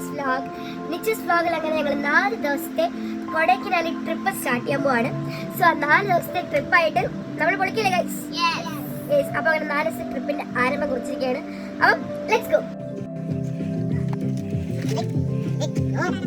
Nichu's vlog നിച്ചസ് വ്ലോഗിൽ അങ്ങനെ ഞങ്ങൾ നാല് ദിവസത്തെ കൊടൈക്കനാലിൽ ട്രിപ്പ് സ്റ്റാർട്ട് ചെയ്യാൻ പോവാണ്. സോ ആ നാല് ദിവസത്തെ ട്രിപ്പായിട്ട് നമ്മൾ പൊളിക്കില്ലേ ഗൈസ് യെസ് അപ്പോൾ അങ്ങനെ നാല് ദിവസത്തെ ട്രിപ്പിന്റെ ആരംഭം കുറിച്ചിരിക്കുകയാണ്. അപ്പം ലെറ്റ്സ് ഗോ അപ്പോൾ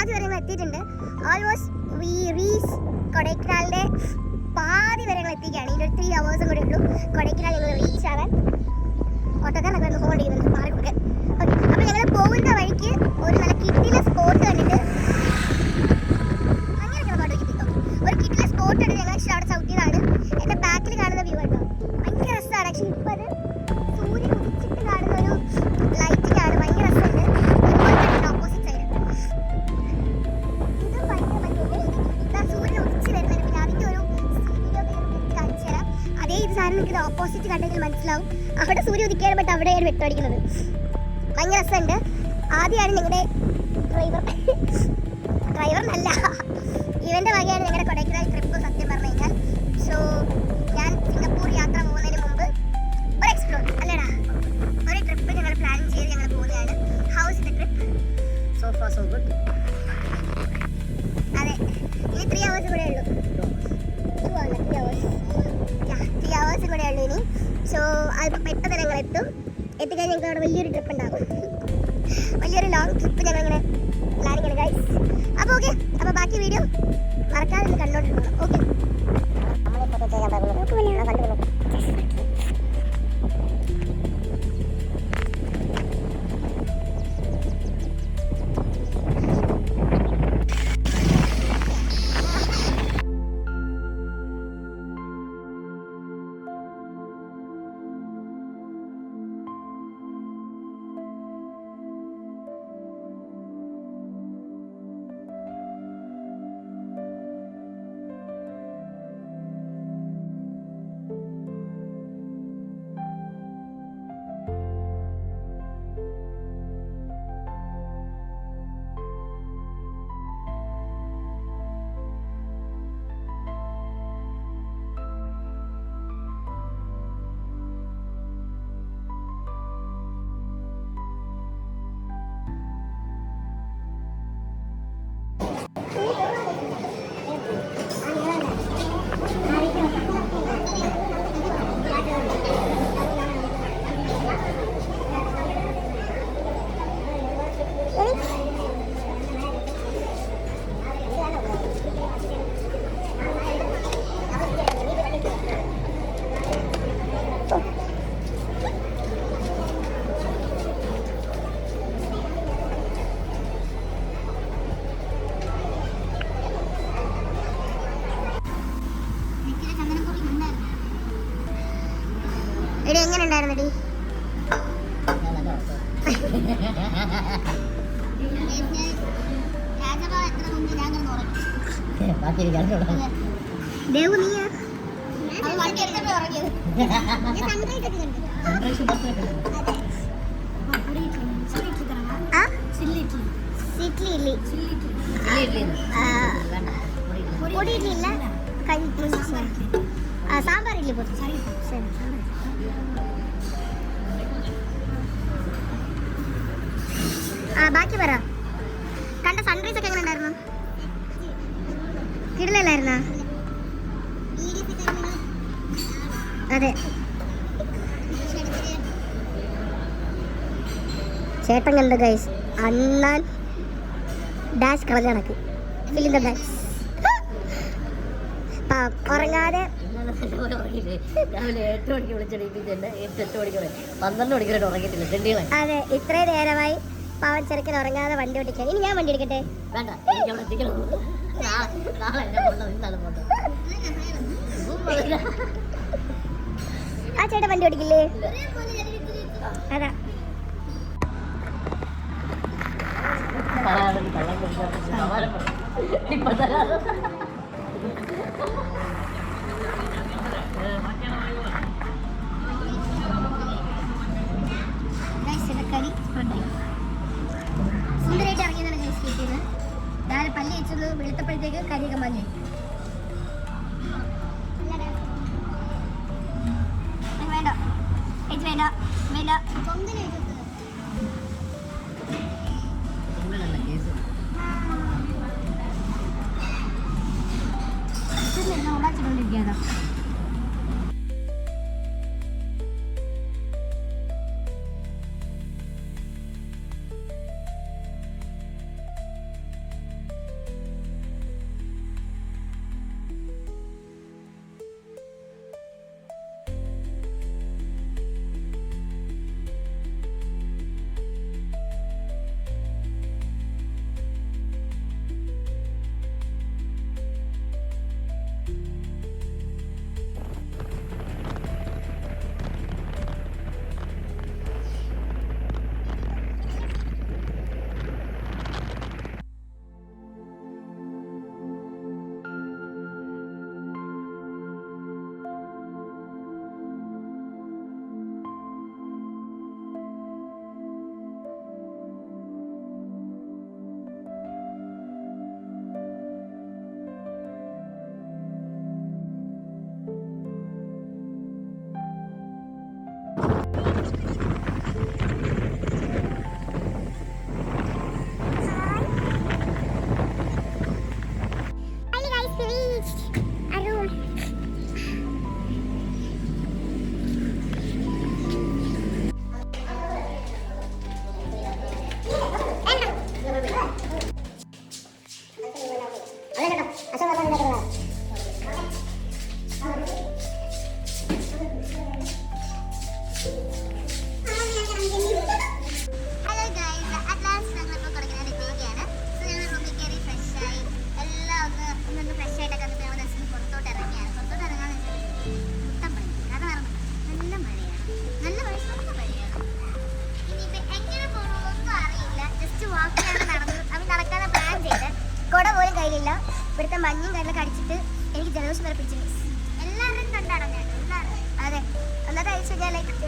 പാതി വരെ എത്തിയിട്ടുണ്ട്. ഓൾമോസ്റ്റ് വി റീച്ച് കൊടൈക്കനാലിന്റെ പാതി വരെ എത്തിക്കുകയാണ് ഇതിന്റെ ഒരു ത്രീ അവേഴ്സും കൂടെ ഉള്ളൂ. കൊടൈക്കനാൽ ഞങ്ങൾ റീച്ച് ആവാൻ. ഓട്ടോക്കാരനൊക്കെ ഒന്ന് ഹോൾഡ് ചെയ്യുന്നുണ്ട് കൊടുക്കാൻ ഓക്കെ. അപ്പോൾ ഞങ്ങൾ പോകുന്ന വഴിക്ക് ഒരു നല്ല കിട്ടിയ വെട്ടടിക്കുന്നത് ഭയങ്കര രസമുണ്ട്. ആദ്യമാണ് ഞങ്ങളുടെ ഡ്രൈവർ ഡ്രൈവർ നല്ല ഇവന്റെ വകയാണ് ഞങ്ങളുടെ കൊടൈക്കനാൽ ട്രിപ്പ് സത്യം പറഞ്ഞു കഴിഞ്ഞാൽ. സോ ഞാൻ സിംഗപ്പൂർ യാത്ര പോകുന്നതിന് മുമ്പ് ഒരു എക്സ്പ്ലോർ അല്ലേടാ ഒരു ട്രിപ്പ് ഞങ്ങൾ പ്ലാൻ ചെയ്ത് ഞങ്ങൾ പോകുന്നതാണ്. How's the trip so far so good അതെ. ഇനി ത്രീ അവേഴ്സ് കൂടെ ഉള്ളൂ. Two three hours three hours കൂടെ ഉള്ളൂ ഇനി. സോ അത് പെട്ടെന്ന് ഞങ്ങൾ എത്തും. എത്തിക്കഴിഞ്ഞാൽ ഞങ്ങൾക്ക് അവിടെ വലിയൊരു ട്രിപ്പ് ഉണ്ടാകും വലിയൊരു ലോങ് ട്രിപ്പ് ഞങ്ങൾ അങ്ങനെ പ്ലാനിങ് ആണ് ഗൈസ് അപ്പോൾ ഓക്കെ അപ്പോൾ ബാക്കി വീഡിയോ മറക്കാതെ sunrise ഒക്കെ കണ്ടു. ആ? ഇഡ്ഡലി ഇല്ലേ? ആ, പൊടി ഇഡ്ഡലി ഇല്ല കഞ്ഞി ആ സാമ്പാർ ഇല്ലേ പൊടി ശരി ആ ബാക്കി പറ കണ്ട സൺറൈസ് ഒക്കെ എങ്ങനെ ഉണ്ടായിരുന്നു കിടലല്ലായിരുന്ന അതെ ചേട്ടൻ കണ്ട ഗൈസ് അണ്ണാൻ ഡാഷ് കളഞ്ഞ കണക്ക്. ഉറങ്ങാതെ. അതെ ഇത്രയും നേരമായി പാവൻ ചെറുക്കൻ ഉറങ്ങാതെ വണ്ടി ഓടിക്കാൻ. ഇനി ഞാൻ വണ്ടി എടുക്കട്ടെ? ആ ചേട്ടൻ വണ്ടി ഓടിക്കില്ലേ? അതാ. ഇപ്പൊ കരി സുന്ദരമായിട്ട് ഇറങ്ങിയതാണ് ഗൈസ് കിട്ടിയത്. ഞാൻ പല്ലി വെച്ചത് വെളുത്തപ്പോഴത്തേക്ക് കരിയൊക്കെ മഞ്ഞ.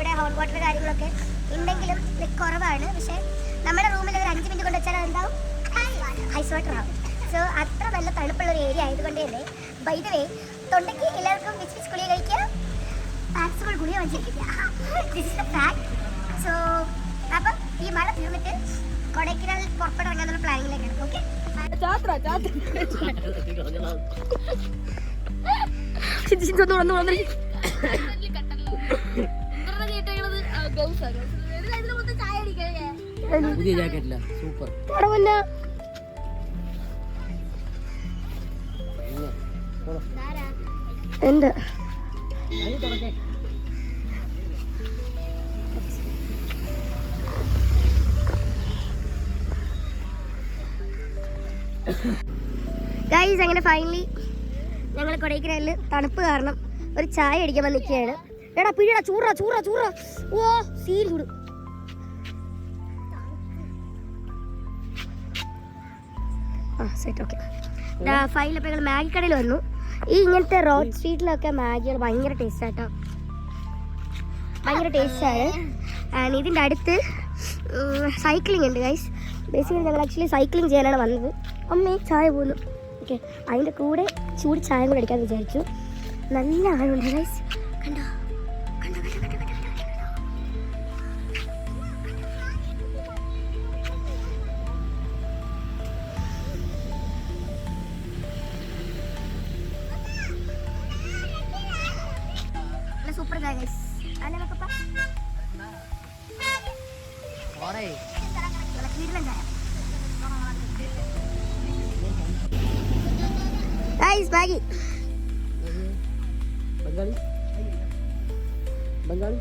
ഇവിടെ ഹോട്ട് വാട്ടർ കാര്യങ്ങളൊക്കെ ഉണ്ടെങ്കിലും കുറവാണ്. പക്ഷേ നമ്മുടെ റൂമിൽ ഒരു അഞ്ച് മിനിറ്റ് കൊണ്ട് വെച്ചാൽ എന്താവും ഐസ് വാട്ടർ ആവും. സോ അത്ര നല്ല തണുപ്പുള്ള ഒരു ഏരിയ ആയതുകൊണ്ട് തന്നെ ബൈ ദ വേ തൊണ്ടയ്ക്ക് എല്ലാവർക്കും വിച്ച് വിച്ച് ഗുളിക കഴിക്കുക. പാക്സുകൾ ഗുളിക വെച്ചിരിക്കുക this is the fact so അപ്പം ഈ മഴ തീർന്നിട്ട് കൊടൈക്കനാൽ പുറപ്പെടുന്നുള്ള പ്ലാനിങ്ങിലേക്കാണ് ഓക്കെ പുതിയ ജാക്കറ്റില്ല സൂപ്പർ. എന്റെ. ഗൈസ് അങ്ങനെ ഫൈനലി ഞങ്ങൾ കൊടൈക്കനാലിൽ തണുപ്പ് കാരണം ഒരു ചായ അടിക്കാൻ വന്ന് നിൽക്കുകയാണ് എടാ പിടിയടാ ചൂറ ചൂറ ചൂറ ഓ സീൽ ചൂട്. ആ സെറ്റ് ഓക്കെ ഫൈനലപ്പോൾ ഞങ്ങൾ മാഗി കടയിൽ വന്നു ഈ ഇങ്ങനത്തെ റോഡ് സ്ട്രീറ്റിലൊക്കെ മാഗികൾ ഭയങ്കര ടേസ്റ്റ് ആട്ടോ. ഭയങ്കര ടേസ്റ്റാണ് ആൻഡ് ഇതിന്റെ അടുത്ത് സൈക്ലിംഗ് ഉണ്ട് ഗൈസ് ബേസിക്കലി ഞങ്ങൾ ആക്ച്വലി സൈക്ലിംഗ് ചെയ്യാനാണ് വന്നത്. അമ്മേ ചായ പോകുന്നു ഓക്കെ അതിന്റെ കൂടെ ചൂട് ചായ കൂടെ അടിക്കാമെന്ന് വിചാരിച്ചു. നല്ല ആളുണ്ട് ഗൈസ് കണ്ടോ? orang ya guys pagi Bengali Bengali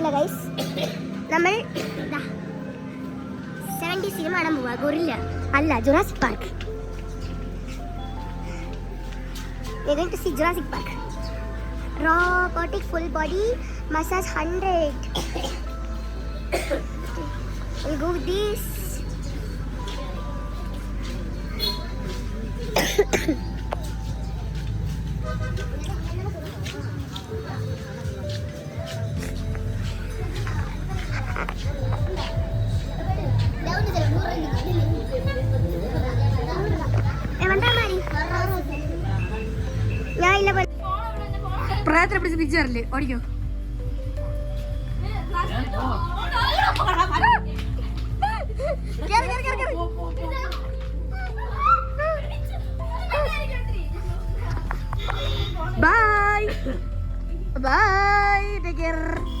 പാർക്കിൽ പോകുന്നില്ല ഗൈസ് നമ്മൾ സെവൻറ്റി സിനിമ കാണാൻ പോവാ ഗൊറില്ല അല്ല Jurassic park We're going to see Jurassic Park. Robotic full body massage 100. we'll go with this. പ്രായത്തിനെ പിടിച്ച് പിടിച്ചാറില്ലേ ഓടിക്കോ. ബൈ ബൈ ടേക്ക് കേറി.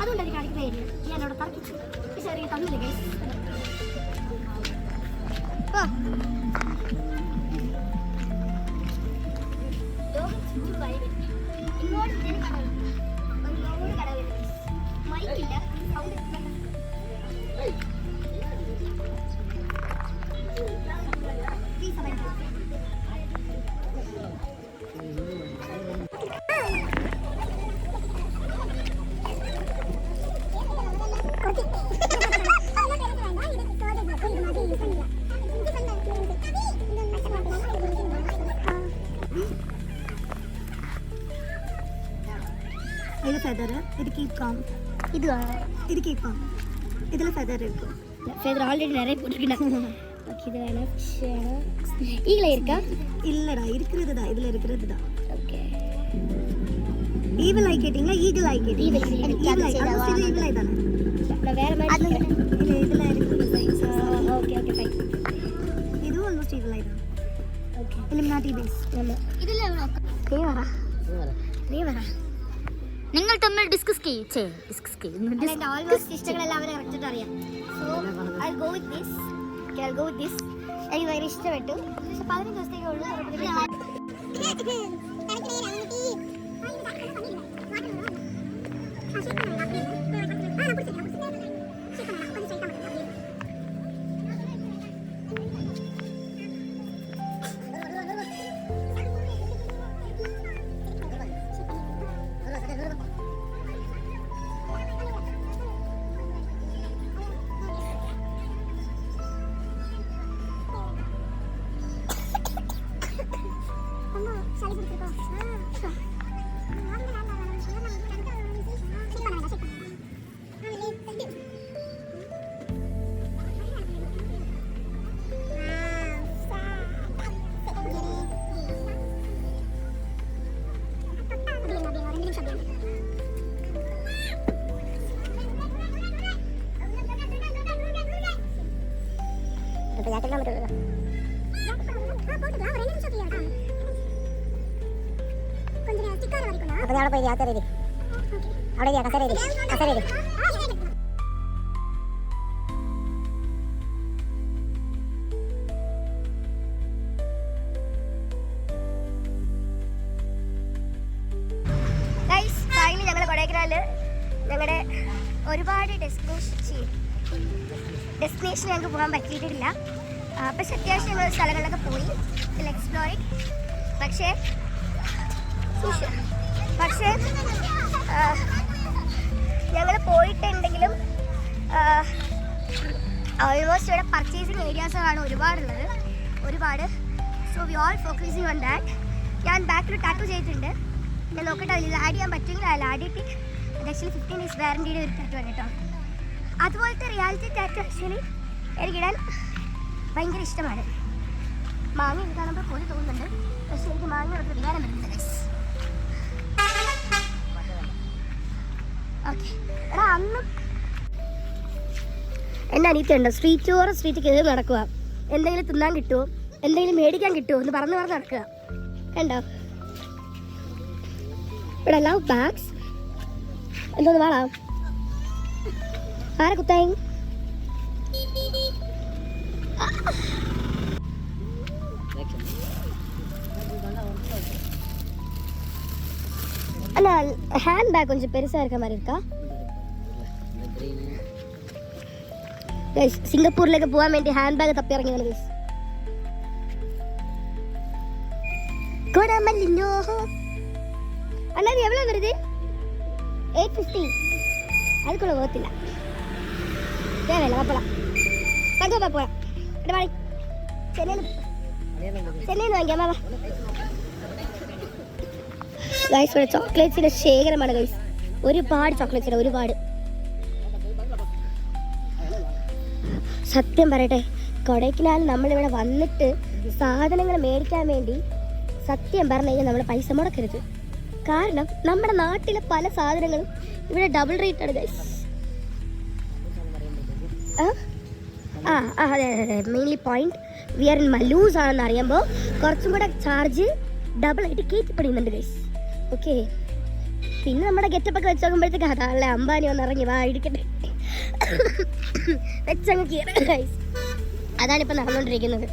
അതുകൊണ്ട് എനിക്ക് അടിക്കുന്ന ഏരിയ ഞാൻ അവിടെ തർക്കിച്ചു. പക്ഷെ അറിയാൻ തന്നില്ല ഗൈസ് ഇങ്ങോട്ട് இது இது கேட்பா இதில் ஃபெதர் இருக்கு. ஃபெதர் ஆல்ரெடி நிறைய போட்டுருக்கேன் ஓகே இது வேணா ஈல இருக்கா? இல்லைடா இருக்கிறது தான் இதில் இருக்கிறது தான் ஓகே ஈவில் ஐ கேட்டிங்களா? ஈகிள் ஐ கேட்டிங்க ஈவில் ஐ தானே? வேற மாதிரி இல்லை இதில் இருக்குது ஓகே ஓகே ஃபைன் இதுவும் ஆல்மோஸ்ட் ஈவில் ஐ தான். ஓகே இல்லை நாட்டி பேஸ் ஆமாம் இதில் எவ்வளோ நீ வரா நீ வரா നിങ്ങൾ തമ്മിൽ ഡിസ്കസ് ചെയ്യേ. ഡിസ്കസ് ചെയ്യുന്നു എന്റെ ഓൾമോസ്റ്റ് ഇഷ്ടങ്ങളെല്ലാം അവരെ കറക്റ്റായിട്ട് അറിയാം. So I go with this I go with this എനിക്ക് ഭയങ്കര ഇഷ്ടപ്പെട്ടു. പക്ഷെ പതിനഞ്ച് ദിവസത്തേക്കേ ഉള്ളൂ. പോയി യാത്ര അവിടെ കസേര കസേര കൊടൈക്കനാല് ഞങ്ങളുടെ ഒരുപാട് ഡെസ്റ്റിനേഷൻ ഡെസ്റ്റിനേഷൻ ഞങ്ങൾക്ക് പോകാൻ പറ്റിയിട്ടില്ല. പക്ഷെ അത്യാവശ്യം ഞങ്ങൾ സ്ഥലങ്ങളിലൊക്കെ പോയി. എക്സ്പ്ലോർ പക്ഷേ. പക്ഷേ ഞങ്ങൾ പോയിട്ടുണ്ടെങ്കിലും ഓൾമോസ്റ്റ് ഇവിടെ പർച്ചേസിങ് ഏരിയാസാണ് ഒരുപാടുള്ളത്. ഒരുപാട്. So we all focusing on that ഞാൻ ബാക്കിൽ ടാറ്റു ചെയ്തിട്ടുണ്ട്. ഞാൻ നോക്കട്ടെ അതിൽ ആഡ് ചെയ്യാൻ പറ്റുമെങ്കിൽ അതിൽ ആഡ് ചെയ്തിട്ട് അത് ആക്ച്വലി ഫിഫ്റ്റീൻ ഡേയ്സ് വാറന്റിയുടെ ഒരു ടാറ്റു ആണ് കേട്ടോ. അതുപോലത്തെ റിയാലിറ്റി ടാറ്റു ആക്ച്വലി എനിക്കിടാൻ ഭയങ്കര ഇഷ്ടമാണ്. മാങ്ങ ഇത് കാണുമ്പോൾ കൊതി തോന്നുന്നുണ്ട്. പക്ഷേ എനിക്ക് മാങ്ങ അത്ര വികാരം വരുന്നില്ല. Guys. അനിയത്തിയുണ്ട്. സ്ട്രീറ്റ് ഓരോ സ്ട്രീറ്റ് കയറി നടക്കുക. എന്തെങ്കിലും തിന്നാൻ കിട്ടുമോ എന്തെങ്കിലും മേടിക്കാൻ കിട്ടുമോ എന്ന് പറഞ്ഞു പറഞ്ഞ് നടക്കുക. കണ്ടോ? ഇവിടെ ലവ് ബാഗ്സ് എന്തോന്ന് വേണോ ആരെ കുത്തായി அண்ணா ஹேண்ட் பேக் கொஞ்சம் பெருசாக இருக்க மாதிரி இருக்கா ഗൈസ് സിംഗപ്പൂരിലേക്ക് പോകാൻ വേണ്ടി ഹാൻഡ് ബാഗ് തപ്പി ഇറങ്ങിയതാണ് ഗൈസ് കൊടമല്ലിഞ്ഞോ അണ്ണാ അത് എവിടെ വരുത് എയ്റ്റ് ഫിഫ്റ്റി അതുക്കുള്ള പോകത്തില്ല தேவையில்ல வாப்பலாம் தங்க பாப்பலாம் சென்னையில் சென்னையில் வாங்கியா வா ഗൈസ് ഇവിടെ ശേഖരമാണ് ഗൈസ് ഒരുപാട് ചോക്ലേറ്റ്സ് ഉണ്ട് ഒരുപാട്. സത്യം പറയട്ടെ കൊടൈക്കനാൽ നമ്മളിവിടെ വന്നിട്ട് സാധനങ്ങൾ മേടിക്കാൻ വേണ്ടി സത്യം പറഞ്ഞു നമ്മൾ പൈസ മുടക്കരുത്. കാരണം നമ്മുടെ നാട്ടിലെ പല സാധനങ്ങളും ഇവിടെ ഡബിൾ റേറ്റ് ആണ് ഗൈസ് ആ? ആ അതെ അതെ അതെ. Mainly point we are in Mallus ആണെന്ന് അറിയുമ്പോൾ കുറച്ചും കൂടെ ചാർജ് ഡബിൾ ആയിട്ട് കയറ്റി ഗൈസ് ഓക്കെ പിന്നെ നമ്മുടെ ഗെറ്റപ്പ് ഒക്കെ വെച്ച് നോക്കുമ്പോഴത്തേക്ക് അതാണല്ലേ അംബാനി വന്ന് ഇറങ്ങി. വാ ഇരിക്കട്ടെ. വെച്ചങ്ങ് കീറ ഗൈസ് അതാണ് ഇപ്പം നടന്നുകൊണ്ടിരിക്കുന്നത്